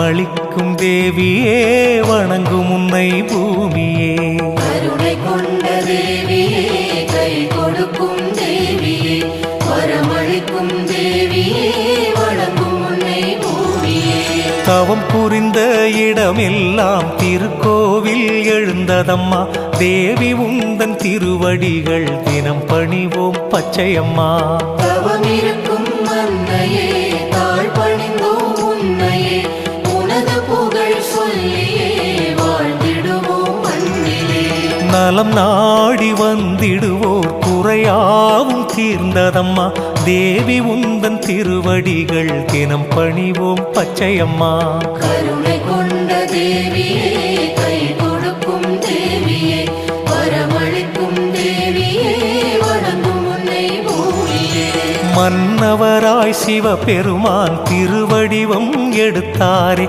வரமளிக்கும் தேவியே வணங்கும் உன்னை பூமியே. கருணை கொண்ட தேவியே கை கொடுக்கும் தேவியே வரமளிக்கும் தேவியே வணங்கும் உன்னை பூமியே. தவம் புரிந்த இடமெல்லாம் திருக்கோவில் எழுந்ததம்மா. தேவி உந்தன் திருவடிகள் தினம் பணிவோம் பச்சையம்மா. தவம் இருக்கும் நலம் நாடி வந்திடுவோர் குறையாவும் தீர்ந்ததம்மா. தேவி உந்தன் திருவடிகள் தினம் பணிவோம் பச்சையம்மா. கருணை கொண்ட தேவியே கை கொடுக்கும் தேவியே வரமளிக்கும் தேவியே வணங்கும் உன்னை பூமியே மன்னவராய் சிவபெருமான் திருவடிவம் எடுத்தாரே